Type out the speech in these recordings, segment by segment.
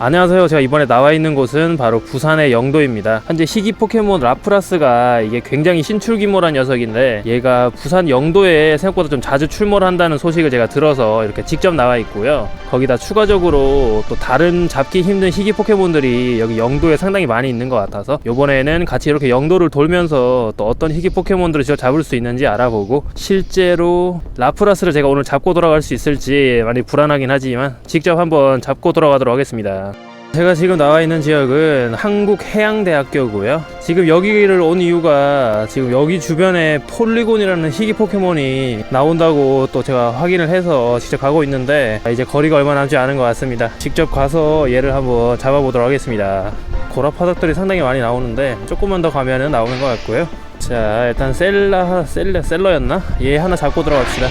안녕하세요. 제가 이번에 나와 있는 곳은 바로 부산의 영도입니다. 현재 희귀 포켓몬 라프라스가 이게 굉장히 신출귀몰한 녀석인데 얘가 부산 영도에 생각보다 좀 자주 출몰한다는 소식을 제가 들어서 이렇게 직접 나와 있고요. 거기다 추가적으로 또 다른 잡기 힘든 희귀 포켓몬들이 여기 영도에 상당히 많이 있는 것 같아서 이번에는 같이 이렇게 영도를 돌면서 또 어떤 희귀 포켓몬들을 직접 잡을 수 있는지 알아보고 실제로 라프라스를 제가 오늘 잡고 돌아갈 수 있을지 많이 불안하긴 하지만 직접 한번 잡고 돌아가도록 하겠습니다. 제가 지금 나와 있는 지역은 한국해양대학교고요. 지금 여기를 온 이유가 지금 여기 주변에 폴리곤이라는 희귀 포켓몬이 나온다고 또 제가 확인을 해서 직접 가고 있는데 이제 거리가 얼마 남지 않은 것 같습니다. 직접 가서 얘를 한번 잡아보도록 하겠습니다. 고라파덕들이 상당히 많이 나오는데 조금만 더 가면은 나오는 것 같고요. 자 일단 셀라 셀러 셀러였나? 얘 하나 잡고 들어갑시다.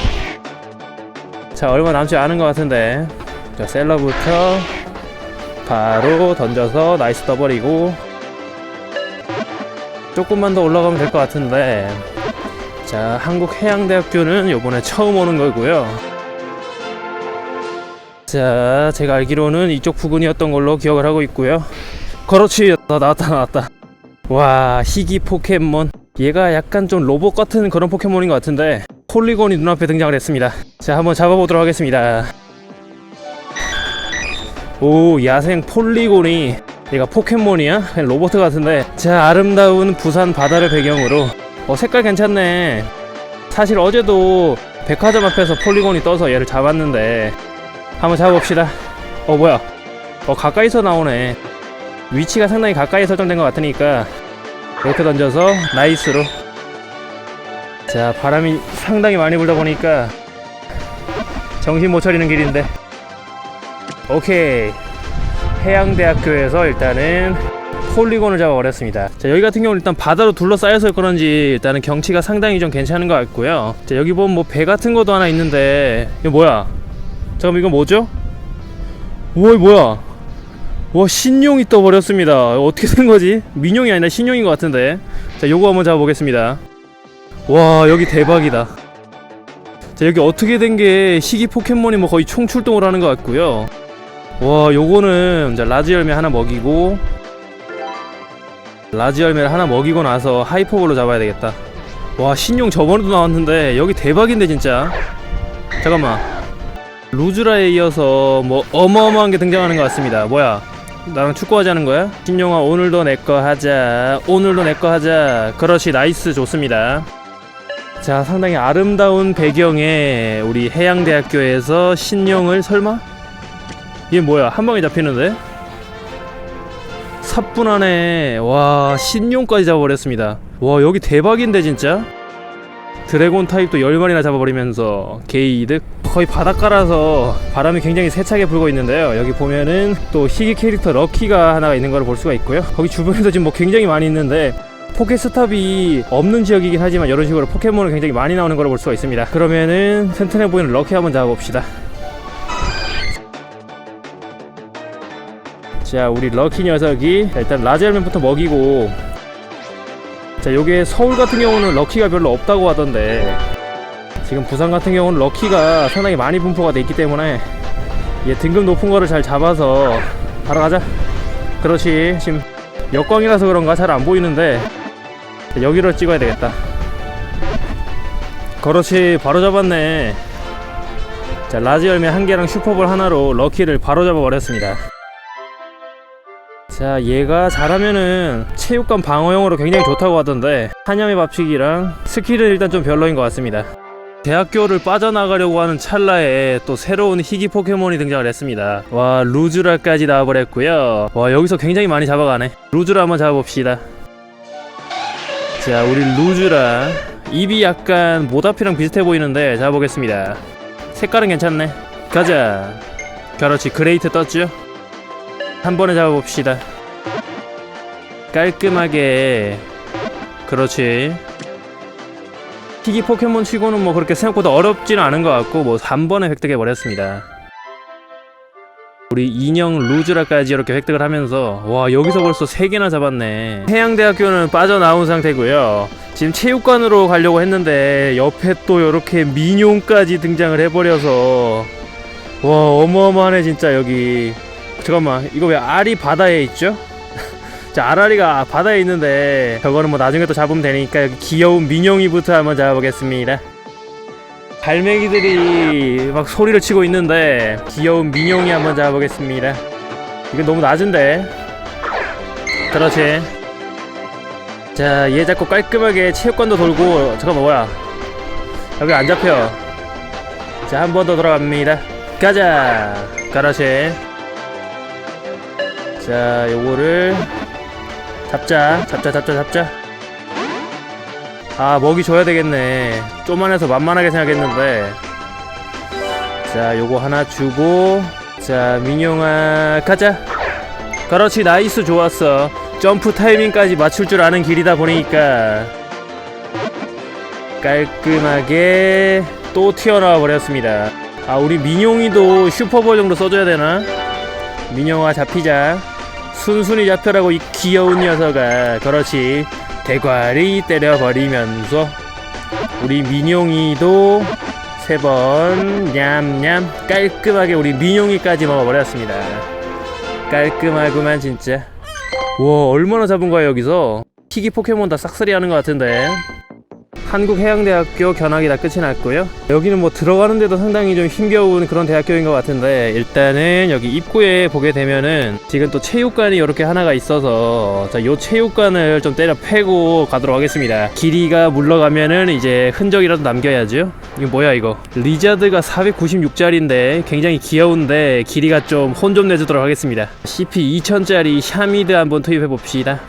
자 얼마 남지 않은 것 같은데 자 셀러부터 바로 던져서 나이스 더블이고 조금만 더 올라가면 될 것 같은데. 자 한국해양대학교는 요번에 처음 오는 거고요. 자 제가 알기로는 이쪽 부근이었던 걸로 기억을 하고 있고요. 그렇지 나 나왔다 나왔다. 와 희귀 포켓몬. 얘가 약간 좀 로봇 같은 그런 포켓몬인 것 같은데 폴리곤이 눈앞에 등장을 했습니다. 자 한번 잡아보도록 하겠습니다 오 야생 폴리곤이 얘가 포켓몬이야? 로봇 같은데. 자 아름다운 부산 바다를 배경으로. 어 색깔 괜찮네. 사실 어제도 백화점 앞에서 폴리곤이 떠서 얘를 잡았는데. 한번 잡아봅시다. 어 뭐야? 어 가까이서 나오네. 위치가 상당히 가까이 설정된 것 같으니까 이렇게 던져서 나이스로. 자 바람이 상당히 많이 불다 보니까 정신 못 차리는 길인데 오케이. 해양대학교에서 일단은 폴리곤을 잡아버렸습니다. 자 여기 같은 경우는 일단 바다로 둘러싸여서 그런지 일단은 경치가 상당히 좀 괜찮은 것 같고요. 자 여기 보면 뭐 배 같은 것도 하나 있는데 이거 뭐야? 잠깐만 이거 뭐죠? 우와 이거 뭐야? 와 신용이 떠버렸습니다. 어떻게 된 거지? 민용이 아니라 신용인 것 같은데. 자 요거 한번 잡아보겠습니다. 와 여기 대박이다. 자 여기 어떻게 된 게 희귀 포켓몬이 뭐 거의 총출동을 하는 것 같고요 와 요거는 이제 라지 열매 하나 먹이고 라지 열매를 하나 먹이고 나서 하이퍼볼로 잡아야 되겠다. 와 신용 저번에도 나왔는데 여기 대박인데 진짜. 잠깐만. 루즈라에 이어서 뭐 어마어마한 게 등장하는 것 같습니다. 뭐야? 나랑 축구하자는 거야? 신용아 오늘도 내 거 하자. 오늘도 내 거 하자. 그렇지 나이스 좋습니다. 자 상당히 아름다운 배경에 우리 해양대학교에서 신용을 설마? 이게 뭐야? 한 방에 잡히는데? 사뿐하네. 와 신용까지 잡아버렸습니다. 와 여기 대박인데 진짜? 드래곤 타입도 10마리나 잡아버리면서 게이득 거의 바닷가라서 바람이 굉장히 세차게 불고 있는데요. 여기 보면은 또 희귀 캐릭터 럭키가 하나가 있는 걸 볼 수가 있고요. 거기 주변에도 지금 뭐 굉장히 많이 있는데 포켓스탑이 없는 지역이긴 하지만 이런 식으로 포켓몬을 굉장히 많이 나오는 걸 볼 수가 있습니다. 그러면은 튼튼해 보이는 럭키 한번 잡아봅시다 자 우리 럭키 녀석이 자, 일단 라젤맨부터 먹이고. 자 요게 서울 같은 경우는 럭키가 별로 없다고 하던데. 지금 부산 같은 경우는 럭키가 상당히 많이 분포가 돼 있기 때문에 얘 등급 높은 거를 잘 잡아서 바로 가자. 그렇지 지금 역광이라서 그런가? 잘 안 보이는데. 자, 여기로 찍어야 되겠다. 그렇지 바로 잡았네. 자 라지 열매 한 개랑 슈퍼볼 하나로 럭키를 바로 잡아버렸습니다 자 얘가 잘하면은 체육관 방어용으로 굉장히 좋다고 하던데 한염의 밥치기랑 스킬은 일단 좀 별로인 것 같습니다. 대학교를 빠져나가려고 하는 찰나에 또 새로운 희귀 포켓몬이 등장을 했습니다. 와 루즈라까지 나와버렸고요. 와 여기서 굉장히 많이 잡아가네. 루즈라 한번 잡아봅시다. 자 우리 루즈라 입이 약간 모다피랑 비슷해 보이는데 잡아보겠습니다. 색깔은 괜찮네. 가자. 그렇지 그레이트 떴죠 한 번에 잡아봅시다. 깔끔하게. 그렇지. 희귀 포켓몬 치고는 뭐 그렇게 생각보다 어렵지는 않은 것 같고 뭐 한 번에 획득해 버렸습니다. 우리 인형 루즈라까지 이렇게 획득을 하면서 와 여기서 벌써 세 개나 잡았네. 해양대학교는 빠져나온 상태고요. 지금 체육관으로 가려고 했는데 옆에 또 이렇게 민용까지 등장을 해버려서 와 어마어마하네 진짜 여기. 잠깐만 이거 왜 알이 바다에 있죠? 자 알알이가 바다에 있는데 저거는 뭐 나중에 또 잡으면 되니까 여기 귀여운 민용이부터 한번 잡아보겠습니다. 갈매기들이 막 소리를 치고 있는데 귀여운 민용이 한번 잡아보겠습니다. 이건 너무 낮은데? 그렇지. 자 얘 잡고 깔끔하게 체육관도 돌고 잠깐만 뭐야? 여기 안 잡혀. 자 한 번더 들어갑니다. 가자! 그렇지 자 요거를 잡자. 잡자 잡자 잡자. 아 먹이 줘야 되겠네. 쪼만해서 만만하게 생각했는데. 자 요거 하나 주고. 자 민용아 가자. 그렇지 나이스 좋았어. 점프 타이밍까지 맞출 줄 아는 길이다 보니까. 깔끔하게 또 튀어나와 버렸습니다. 아 우리 민용이도 슈퍼볼 정도 써줘야 되나? 민용아 잡히자 순순히 잡혀라고 이 귀여운 녀석아 그렇지 대가리 때려버리면서 우리 민용이도 세 번 냠냠 깔끔하게 우리 민용이까지 먹어버렸습니다. 깔끔하구만 진짜. 와 얼마나 잡은 거야 여기서? 희귀 포켓몬 다 싹쓸이 하는 것 같은데 한국해양대학교 견학이 다 끝이 났고요. 여기는 뭐 들어가는데도 상당히 좀 힘겨운 그런 대학교인 것 같은데 일단은 여기 입구에 보게 되면은 지금 또 체육관이 이렇게 하나가 있어서 자 요 체육관을 좀 때려 패고 가도록 하겠습니다. 길이가 물러가면은 이제 흔적이라도 남겨야죠. 이거 뭐야 이거? 리자드가 496짜리인데 굉장히 귀여운데 길이가 좀 혼좀 내주도록 하겠습니다. CP 2000짜리 샤미드 한번 투입해 봅시다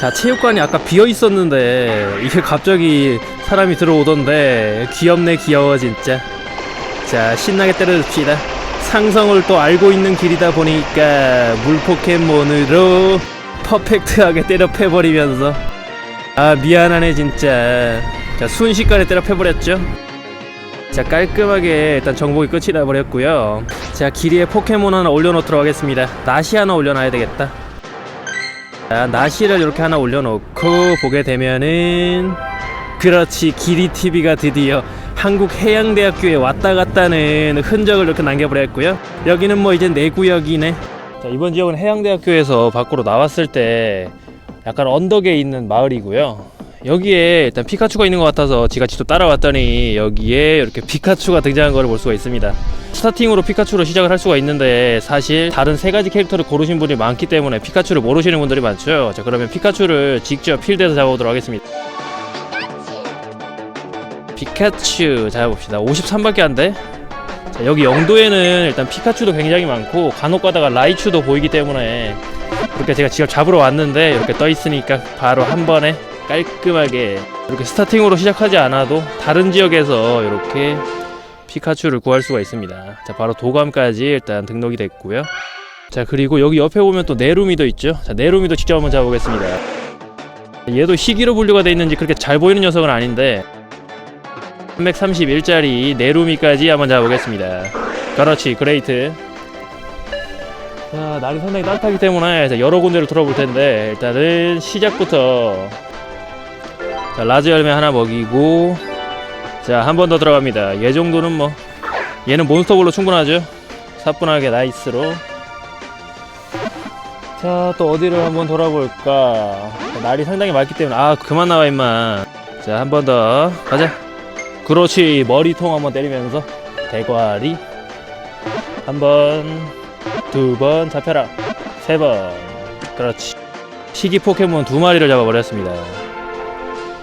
자 체육관이 아까 비어 있었는데 이게 갑자기 사람이 들어오던데 귀엽네 귀여워 진짜. 자 신나게 때려줍시다. 상성을 또 알고 있는 길이다 보니까 물 포켓몬으로 퍼펙트하게 때려 패버리면서. 아 미안하네 진짜. 자 순식간에 때려 패버렸죠? 자 깔끔하게 일단 정복이 끝이 나버렸고요. 자 길이에 포켓몬 하나 올려놓도록 하겠습니다. 나시 하나 올려놔야 되겠다 자, 나시를 이렇게 하나 올려놓고 보게 되면은 그렇지 기리 TV가 드디어 한국 해양대학교에 왔다 갔다는 흔적을 이렇게 남겨버렸고요. 여기는 뭐 이제 내 구역이네. 자, 이번 지역은 해양대학교에서 밖으로 나왔을 때 약간 언덕에 있는 마을이고요. 여기에 일단 피카츄가 있는 것 같아서 지가 직접 따라왔더니 여기에 이렇게 피카츄가 등장한 것을 볼 수가 있습니다. 스타팅으로 피카츄로 시작을 할 수가 있는데 사실 다른 세 가지 캐릭터를 고르신 분이 많기 때문에 피카츄를 모르시는 분들이 많죠. 자 그러면 피카츄를 직접 필드에서 잡아보도록 하겠습니다. 피카츄 잡아봅시다. 53밖에 안 돼. 자, 여기 영도에는 일단 피카츄도 굉장히 많고 간혹 가다가 라이츄도 보이기 때문에 이렇게 제가 직접 잡으러 왔는데 이렇게 떠 있으니까 바로 한 번에 깔끔하게 이렇게 스타팅으로 시작하지 않아도 다른 지역에서 이렇게 피카츄를 구할 수가 있습니다. 자, 바로 도감까지 일단 등록이 됐고요. 자, 그리고 여기 옆에 보면 또 네루미도 있죠. 자, 네루미도 직접 한번 잡아보겠습니다. 얘도 희귀로 분류가 돼 있는지 그렇게 잘 보이는 녀석은 아닌데 331짜리 네루미까지 한번 잡아보겠습니다. 그렇지, 그레이트. 자, 날이 상당히 따뜻하기 때문에 자, 여러 군데를 돌아볼 텐데 일단은 시작부터 자, 라즈 열매 하나 먹이고 자, 한 번 더 들어갑니다. 얘 정도는 뭐 얘는 몬스터볼로 충분하죠. 사뿐하게 나이스로. 자, 또 어디를 한번 돌아볼까? 자, 날이 상당히 맑기 때문에 아, 그만 나와 임마. 자, 한 번 더. 가자. 그렇지. 머리통 한번 때리면서 대과리 한 번, 두 번 잡혀라. 세 번. 그렇지. 시기 포켓몬 두 마리를 잡아버렸습니다.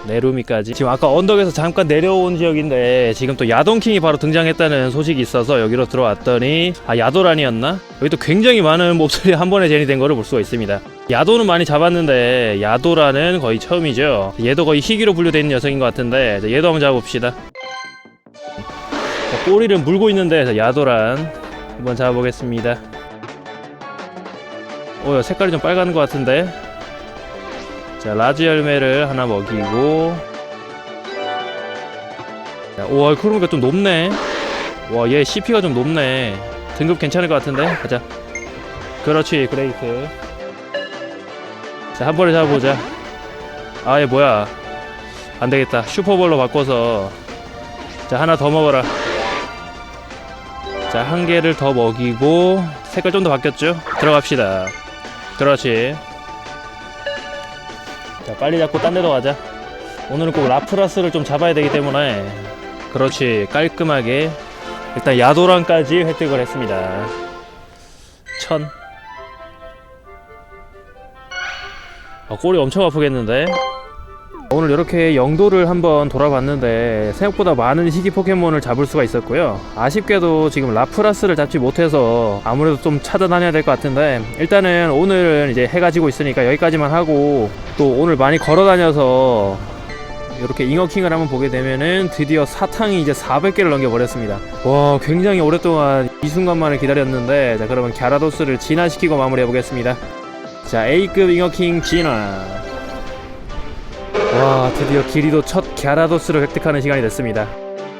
네루미까지. 지금 아까 언덕에서 잠깐 내려온 지역인데 지금 또 야동킹이 바로 등장했다는 소식이 있어서 여기로 들어왔더니 아 야도란이었나? 여기 또 굉장히 많은 몹쓸이 한 번에 제니된 거를 볼 수가 있습니다. 야도는 많이 잡았는데 야도란은 거의 처음이죠. 얘도 거의 희귀로 분류된 녀석인 것 같은데 자, 얘도 한번 잡아봅시다. 자, 꼬리를 물고 있는데 자, 야도란 한번 잡아보겠습니다. 오 색깔이 좀 빨간 것 같은데 자 라즈 열매를 하나 먹이고. 자, 우와 그러니까 좀 높네. 와 얘 CP가 좀 높네. 등급 괜찮을 것 같은데? 가자. 그렇지 그레이트. 자 한 번에 잡아보자. 아 얘 뭐야? 안 되겠다. 슈퍼볼로 바꿔서. 자 하나 더 먹어라. 자, 한 개를 더 먹이고 색깔 좀 더 바뀌었죠? 들어갑시다. 그렇지. 자, 빨리 잡고 딴 데로 가자. 오늘은 꼭 라프라스를 좀 잡아야 되기 때문에 그렇지. 깔끔하게 일단 야도란까지 획득을 했습니다. 천. 아, 꼬리 엄청 아프겠는데? 오늘 이렇게 영도를 한번 돌아봤는데 생각보다 많은 희귀 포켓몬을 잡을 수가 있었고요. 아쉽게도 지금 라프라스를 잡지 못해서 아무래도 좀 찾아다녀야 될 것 같은데 일단은 오늘은 이제 해가 지고 있으니까 여기까지만 하고 또 오늘 많이 걸어 다녀서 이렇게 잉어킹을 한번 보게 되면은 드디어 사탕이 이제 400개를 넘겨버렸습니다. 와 굉장히 오랫동안 이 순간만을 기다렸는데 자 그러면 갸라도스를 진화시키고 마무리해 보겠습니다. 자 A급 잉어킹 진화 와 드디어 기리도 첫 갸라도스를 획득하는 시간이 됐습니다.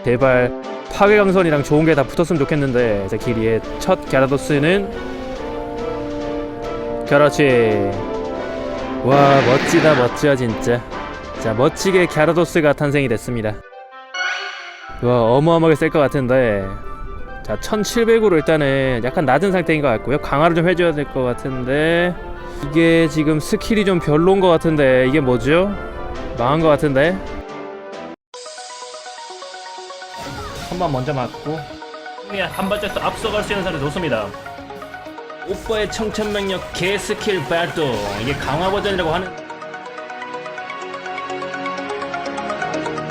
제발 파괴강선이랑 좋은 게 다 붙었으면 좋겠는데 자 기리의 첫 갸라도스는 그렇지. 와 멋지다 멋져 진짜. 자 멋지게 갸라도스가 탄생이 됐습니다. 와 어마어마하게 셀 것 같은데. 자 1700으로 일단은 약간 낮은 상태인 것 같고요. 강화를 좀 해줘야 될 것 같은데. 이게 지금 스킬이 좀 별로인 것 같은데 이게 뭐죠? 망한 것 같은데? 한 번 먼저 맞고. 한 발짝 더 앞서갈 수 있는 사람이 좋습니다. 오빠의 청천명력 개스킬 발동. 이게 강화 버전이라고 하는